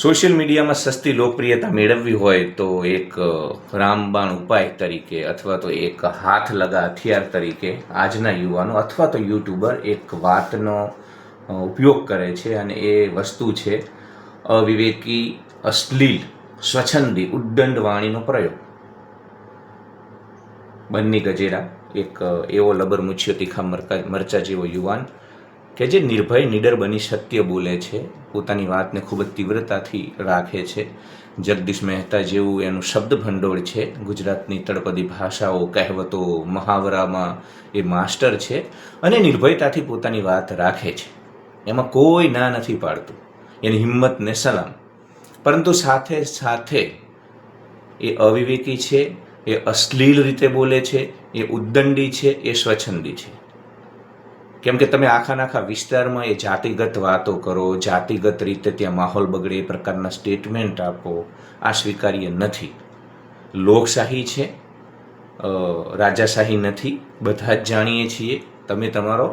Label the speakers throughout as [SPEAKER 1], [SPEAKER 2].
[SPEAKER 1] Social મીડિયામાં સસ્તી લોકપ્રિયતા મેળવવી હોય તો એક રામબાણ ઉપાય તરીકે અથવા તો એક હાથ લગા હથિયાર તરીકે આજના યુવાનો અથવા તો યુટ્યુબર એક વાતનો ઉપયોગ કરે છે અને એ વસ્તુ છે અવિવેકી અશ્લીલ, સ્વચ્છંદી ઉદ્દંડ વાણીનો પ્રયોગ. બન્ની ગજેરા એક એવો લબર મુછ્યો તીખા મરકા, મરચા જેવો યુવાન કે જે નિર્ભય નિડર બની સત્ય બોલે છે, પોતાની વાતને ખૂબ જ તીવ્રતાથી રાખે છે. જગદીશ મહેતા જેવું એનું શબ્દ ભંડોળ છે. ગુજરાતની તળપદી ભાષાઓ, કહેવતો, મહાવરામાં એ માસ્ટર છે અને નિર્ભયતાથી પોતાની વાત રાખે છે. એમાં કોઈ ના નથી પાડતું. એની હિંમતને સલામ. પરંતુ સાથે સાથે એ અવિવેકી છે, એ અશ્લીલ રીતે બોલે છે, એ ઉદ્દંડી છે, એ સ્વચ્છંદી છે. કેમ કે તમે આખા આખા વિસ્તારમાં એ જાતિગત વાતો કરો, જાતિગત રીતે ત્યાં માહોલ બગડે, એ પ્રકારના સ્ટેટમેન્ટ આપો, આ સ્વીકાર્ય નથી. લોકશાહી છે રાજાશાહી નથી, બધા જ જાણીએ છીએ. તમે તમારો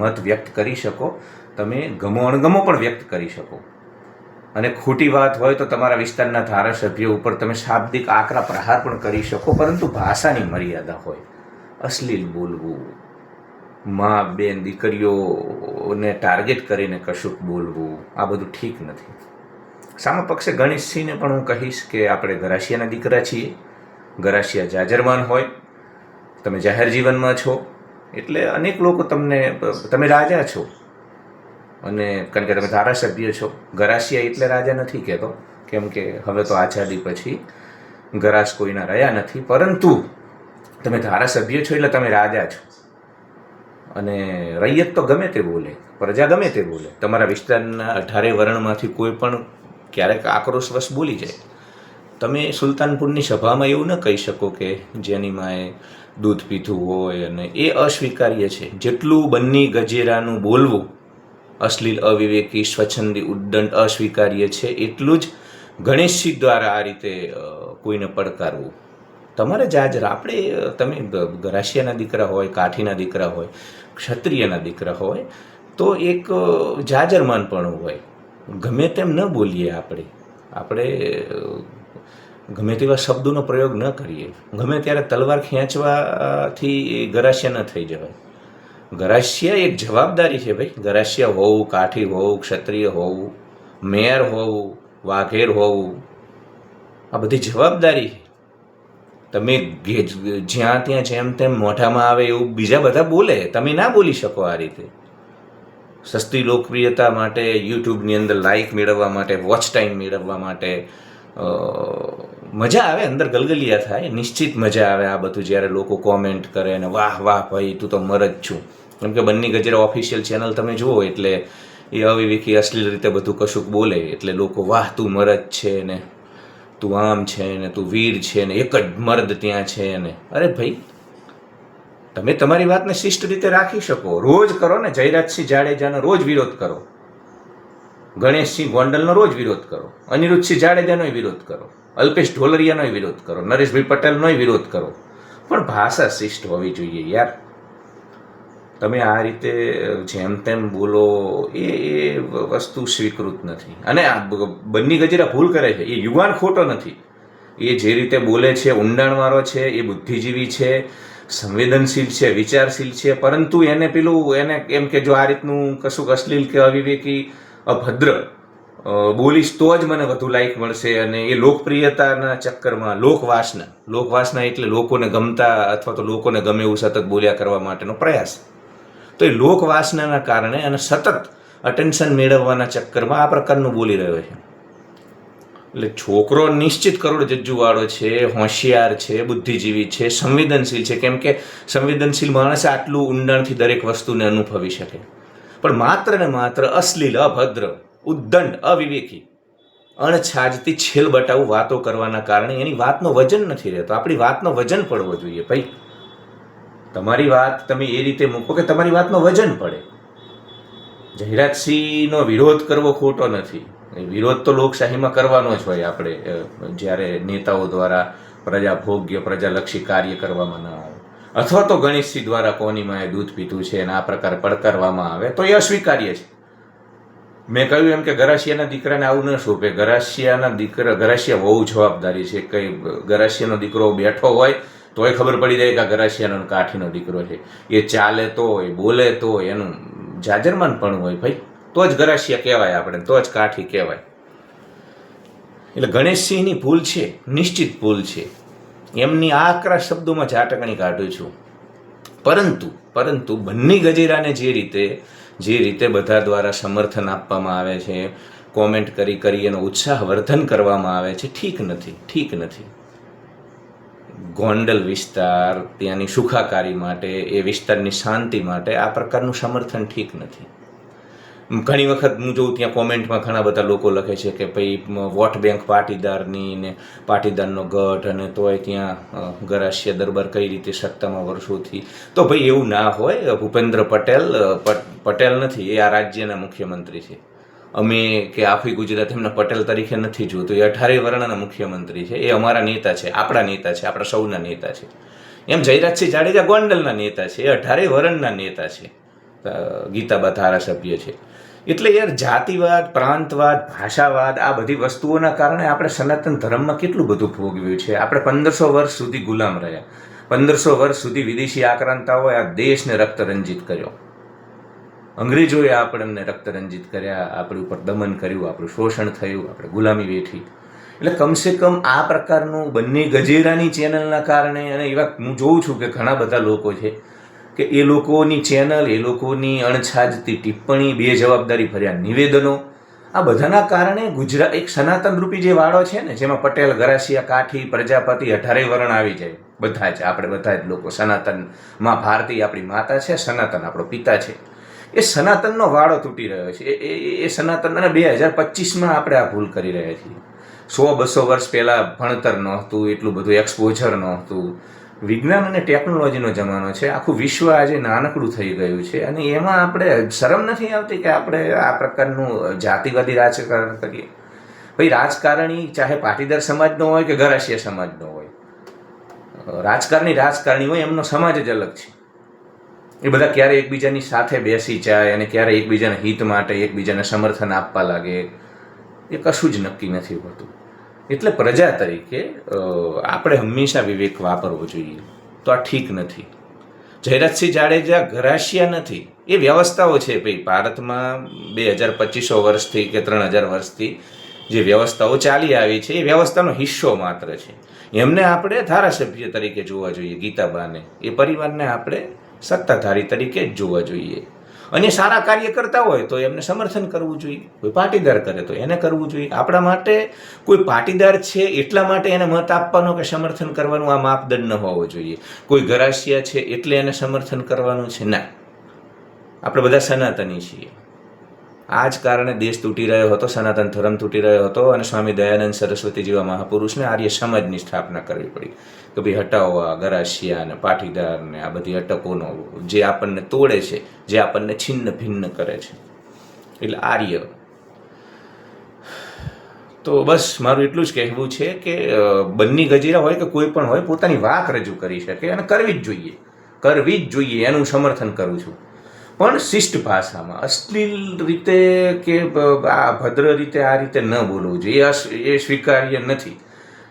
[SPEAKER 1] મત વ્યક્ત કરી શકો, તમે ગમો અણગમો પણ વ્યક્ત કરી શકો. અને ખોટી વાત હોય તો તમારા વિસ્તારના ધારાસભ્યો ઉપર તમે શાબ્દિક આકરા પ્રહાર પણ કરી શકો, પરંતુ ભાષાની મર્યાદા હોય, અશ્લીલ બોલવું મા, બેન, દીકરીઓને ટાર્ગેટ કરીને કશુંક બોલવું, આ બધું ઠીક નથી. સામા પક્ષે ગણેશસિંહને પણ હું કહીશ કે આપણે ગરાસિયાના દીકરા છીએ. ગરાસિયા જાજરમાન હોય, તમે જાહેર જીવનમાં છો, એટલે અનેક લોકો તમને, તમે રાજા છો. અને કારણ કે તમે ધારાસભ્ય છો, ગરાસિયા એટલે રાજા નથી કહેતો. કેમ કે હવે તો આઝાદી પછી ગરાસ કોઈના રહ્યા નથી, પરંતુ તમે ધારાસભ્ય છો એટલે તમે રાજા છો. અને રૈયત તો ગમે તે બોલે, પ્રજા ગમે તે બોલે. તમારા વિસ્તારના અઢારે વર્ણમાંથી કોઈ પણ ક્યારેક આક્રોશવશ બોલી જાય. તમે સુલતાનપુરની સભામાં એવું ન કહી શકો કે જેની માએ દૂધ પીધું હોય અને એ અસ્વીકાર્ય છે. જેટલું બંને ગજેરાનું બોલવું અશ્લીલ, અવિવેકી, સ્વચ્છંદી ઉદ્દંડ અસ્વીકાર્ય છે, એટલું જ ગણેશજી દ્વારા આ રીતે કોઈને પડકારવું. તમારે જાજર આપણે તમે ગરાશિયાના દીકરા હોય, કાઠીના દીકરા હોય, ક્ષત્રિયના દીકરા હોય, તો એક જાજરમાન જાજરમાનપણું હોય. ગમે તેમ ન બોલીએ આપણે. આપણે ગમે તેવા શબ્દોનો પ્રયોગ ન કરીએ. ગમે ત્યારે તલવાર ખેંચવાથી ગરાસિયા ન થઈ જવાય. ગરાસિયા એક જવાબદારી છે ભાઈ. ગરાશિયા હોવું, કાઠી હોવું, ક્ષત્રિય હોવું, મેયર હોવું, વાઘેર હોવું, આ બધી જવાબદારી છે તમે જ્યાં ત્યાં જેમ તેમ મોઢામાં આવે એવું બીજા બધા બોલે, તમે ના બોલી શકો આ રીતે. સસ્તી, લોકપ્રિયતા માટે, યુટ્યુબની અંદર લાઈક મેળવવા માટે વોચ ટાઈમ મેળવવા માટે મજા આવે, અંદર ગલગલિયા થાય, નિશ્ચિત મજા આવે આ બધું જ્યારે લોકો કોમેન્ટ કરે અને વાહ વાહ, ભાઈ, તું તો મર જ છું. કેમ કે બંને ગજરે ઓફિશિયલ ચેનલ તમે જુઓ એટલે એ અવિવેકી અશ્લીલ રીતે બધું કશુંક બોલે, એટલે લોકો, વાહ, તું મરદ છે ને. તું આમ છે ને તું વીર છે ને એક જ મર્દ ત્યાં છે ને. અરે ભાઈ, તમે તમારી વાતને શિષ્ટ રીતે રાખી શકો. રોજ કરો ને જયરાજસિંહ જાડેજાનો રોજ વિરોધ કરો. ગણેશસિંહ ગોંડલનો રોજ વિરોધ કરો. અનિરુદ્ધસિંહ જાડેજાનોય વિરોધ કરો. અલ્પેશ ઢોલરિયાનોય વિરોધ કરો. નરેશભાઈ પટેલનોય વિરોધ કરો. પણ ભાષા શિષ્ટ હોવી જોઈએ યાર. તમે આ રીતે જેમ તેમ બોલો, એ એ વસ્તુ સ્વીકૃત નથી. અને આ બંને ગજેરા ભૂલ કરે છે. એ યુવાન ખોટો નથી. એ જે રીતે બોલે છે, ઊંડાણવાળો છે, એ બુદ્ધિજીવી છે, સંવેદનશીલ છે, વિચારશીલ છે, પરંતુ એને પેલું, એને એમ કે જો આ રીતનું કશુંક અશ્લીલ કે અવિવેકી, અભદ્ર બોલીશ તો જ મને વધુ લાઈક મળશે અને એ લોકપ્રિયતાના ચક્કરમાં, લોકવાસના લોકવાસના એટલે લોકોને ગમતા અથવા તો લોકોને ગમે એવું સતત બોલ્યા કરવા માટેનો પ્રયાસ. તો એ લોકવાસનાના કારણે અને સતત અટેન્શન મેળવવાના ચક્કરમાં આ પ્રકારનું બોલી રહ્યો છે. એટલે છોકરો નિશ્ચિત કરોડ જજ્જુવાળો છે, હોશિયાર છે, બુદ્ધિજીવી છે, સંવેદનશીલ છે. કેમ કે સંવેદનશીલ માણસ આટલું ઊંડાણથી દરેક વસ્તુને અનુભવી શકે. પણ માત્ર ને માત્ર અશ્લીલ, અભદ્ર, ઉદ્દંડ, અવિવેકી, અણછાજતી છેલ બટાવું વાતો કરવાના કારણે એની વાતનો વજન નથી રહેતો. આપણી વાતનો વજન પડવો જોઈએ. ભાઈ તમારી વાત તમે એ રીતે મૂકો કે તમારી વાતનો વજન પડે. જયરાજસિંહનો વિરોધ કરવો ખોટો નથી. વિરોધ તો લોકશાહીમાં કરવાનો જ હોય આપણે જ્યારે નેતાઓ દ્વારા પ્રજા ભોગ્ય પ્રજાલક્ષી કાર્ય કરવામાં ન આવે. અથવા તો ગણેશજી દ્વારા કોની માએ દૂધ પીધું છે અને આ પ્રકાર પડકારવામાં આવે, તો એ અસ્વીકાર્ય છે. મેં કહ્યું એમ કે ગરાસિયાના દીકરાને આવું ન શોભે ગરાસિયાના દીકરા, ગરાસિયા બહુ જવાબદારી છે. કઈ, ગરાસિયાનો દીકરો બેઠો હોય તોય ખબર પડી જાય કે આ ગરાસિયાનો કાઠીનો દીકરો છે. એ ચાલે તો એ બોલે તો એનું જાજરમાન પણ હોય ભાઈ. તો જ ગરાસિયા કહેવાય આપણે, તો જ કાઠી કહેવાય. એટલે ગણેશસિંહની ભૂલ છે, નિશ્ચિત ભૂલ છે. એમની આકરા શબ્દોમાં ઝાટકણી કાઢું છું. પરંતુ પરંતુ બંને ગજેરાને જે રીતે જે રીતે બધા દ્વારા સમર્થન આપવામાં આવે છે, કોમેન્ટ કરી કરી એનો ઉત્સાહ વર્ધન કરવામાં આવે છે, ઠીક નથી ઠીક નથી. ગોંડલ વિસ્તાર, ત્યાંની સુખાકારી માટે, એ વિસ્તારની શાંતિ માટે આ પ્રકારનું સમર્થન ઠીક નથી. ઘણી વખત હું જોઉં ત્યાં કોમેન્ટમાં ઘણા બધા લોકો લખે છે કે ભાઈ વોટ બેંક પાટીદારની ને પાટીદારનો ગઢ અને તોય ત્યાં ગરાશ્ય દરબાર કઈ રીતે સત્તામાં વર્ષોથી. તો ભાઈ એવું ના હોય, ભૂપેન્દ્ર પટેલ પટ- પટેલ નથી, એ આ રાજ્યના મુખ્યમંત્રી છે. અમે કે આખી ગુજરાત એમને પટેલ તરીકે નથી જોતું. એ અઢારે વર્ણના મુખ્યમંત્રી છે. એ અમારા નેતા છે, આપણા નેતા છે, આપણા સૌના નેતા છે. એમ જયરાજસિંહ જાડેજા ગોંડલના નેતા છે. એ અઢારે વર્ણના નેતા છે. ગીતાબા ધારાસભ્ય છે. એટલે યાર જાતિવાદ, પ્રાંતવાદ, ભાષાવાદ આ બધી વસ્તુઓના કારણે આપણે સનાતન ધર્મમાં કેટલું બધું ભોગવ્યું છે? આપણે પંદરસો વર્ષ સુધી ગુલામ રહ્યા. પંદરસો વર્ષ સુધી વિદેશી આક્રાંતાઓએ આ દેશને રક્તરંજિત કર્યો. અંગ્રેજોએ આપણને રક્તરંજિત કર્યા, આપણી ઉપર દમન કર્યું, આપણું શોષણ થયું, આપણે ગુલામી વેઠી. એટલે કમસે કમ આ પ્રકારનું બંને ગજેરાની ચેનલના કારણે અને એવા હું જોઉં છું કે ઘણા બધા લોકો છે કે એ લોકોની ચેનલ, એ લોકોની અણછાજતી ટિપ્પણી બે જવાબદારી ભર્યા નિવેદનો, આ બધાના કારણે ગુજરાત એક સનાતન રૂપી જે વાળો છે ને, જેમાં પટેલ, ગરાસિયા, કાઠી, પ્રજાપતિ, અઢારે વર્ણ આવી જાય. બધા જ, આપણે બધા જ લોકો સનાતનમાં ભારતી આપણી માતા છે, સનાતન આપણો પિતા છે. એ સનાતનનો વાળો તૂટી રહ્યો છે. એ, એ- સનાતન અને બે હજાર પચીસમાં આપણે આ ભૂલ કરી રહ્યા છીએ. સો બસો વર્ષ પહેલાં ભણતર નહોતું, એટલું બધું એક્સપોઝર નહોતું. વિજ્ઞાન અને ટેકનોલોજીનો જમાનો છે. આખું વિશ્વ આજે નાનકડું થઈ ગયું છે અને એમાં આપણે શરમ નથી આવતી કે આપણે આ પ્રકારનું જાતિવાદી રાજકારણ કરીએ. ભાઈ, રાજકારણી ચાહે પાટીદાર સમાજનો હોય કે ગરાસિયા સમાજનો હોય. રાજકારણી રાજકારણી હોય, એમનો સમાજ જ અલગ છે. એ બધા ક્યારે એકબીજાની સાથે બેસી જાય અને ક્યારે એકબીજાના હિત માટે એકબીજાને સમર્થન આપવા લાગે, એ કશું જ નક્કી નથી હોતું. એટલે પ્રજા તરીકે આપણે હંમેશા વિવેક વાપરવો જોઈએ. તો આ ઠીક નથી. જયરાજસિંહ જાડેજા ઘરાશિયા નથી. એ વ્યવસ્થાઓ છે ભાઈ, ભારતમાં બે હજાર પચીસો વર્ષથી કે ત્રણ હજાર વર્ષથી જે વ્યવસ્થાઓ ચાલી આવી છે, એ વ્યવસ્થાનો હિસ્સો માત્ર છે. એમને આપણે ધારાસભ્ય તરીકે જોવા જોઈએ, ગીતાબાને. એ પરિવારને આપણે સત્તાધારી તરીકે જ જોવા જોઈએ. અને સારા કાર્ય કરતા હોય તો એમને સમર્થન કરવું જોઈએ. કોઈ પાટીદાર કરે તો એને કરવું જોઈએ. આપણા માટે કોઈ પાટીદાર છે એટલા માટે એને મત આપવાનો કે સમર્થન કરવાનું આ માપદંડ ન હોવો જોઈએ. કોઈ ગરાસિયા છે એટલે એને સમર્થન કરવાનું છે? ના. આપણે બધા સનાતની છીએ. આ જ કારણે દેશ તૂટી રહ્યો હતો, સનાતન ધર્મ તૂટી રહ્યો હતો અને સ્વામી દયાનંદ સરસ્વતી જેવા મહાપુરુષને આર્ય સમાજની સ્થાપના કરવી પડી. કે ભાઈ હટાવો આ ગરાસિયા ને પાટીદાર આ બધી અટકોનો જે આપણને તોડે છે, જે આપણને છિન્ન ભિન્ન કરે છે. એટલે આર્ય. તો બસ મારું એટલું જ કહેવું છે કે બંની ગજેરા હોય કે કોઈ પણ હોય, પોતાની વાક રજૂ કરી શકે અને કરવી જ જોઈએ. કરવી જ જોઈએ, એનું સમર્થન કરું છું. પણ શિષ્ટ ભાષામાં, અશ્લીલ રીતે કે આ ભદ્ર રીતે આ રીતે ન બોલવું જોઈએ, એ સ્વીકાર્ય નથી.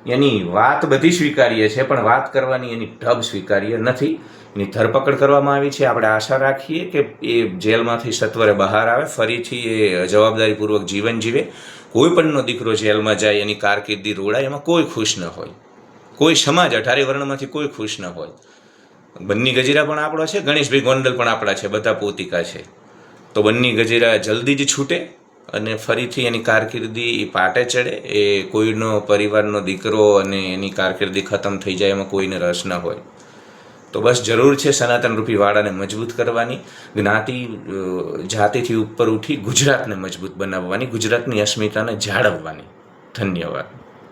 [SPEAKER 1] એની વાત બધી સ્વીકાર્ય છે, પણ વાત કરવાની એની ઢબ સ્વીકાર્ય નથી. એની ધરપકડ કરવામાં આવી છે. આપણે આશા રાખીએ કે એ જેલમાંથી સત્વરે બહાર આવે, ફરીથી એ જવાબદારીપૂર્વક જીવન જીવે. કોઈ પણનો દીકરો જેલમાં જાય, એની કારકિર્દી રોડાય એમાં કોઈ ખુશ ન હોય. કોઈ સમાજ, અઢારે વર્ણમાંથી કોઈ ખુશ ન હોય. બંને ગજેરા પણ આપણો છે, ગણેશભાઈ ગોંડલ પણ આપણા છે, બધા પોતિકા છે. તો બન્ની ગજેરા જલ્દી જ છૂટે અને ફરીથી એની કારકિર્દી પાટે ચડે, એ કોઈનો પરિવારનો દીકરો અને એની કારકિર્દી ખતમ થઈ જાય એમાં કોઈને રસ ન હોય. તો બસ જરૂર છે સનાતન રૂપી વાડાને મજબૂત કરવાની, જ્ઞાતિ જાતિથી ઉપર ઉઠી ગુજરાતને મજબૂત બનાવવાની, ગુજરાતની અસ્મિતાને જાળવવાની. ધન્યવાદ.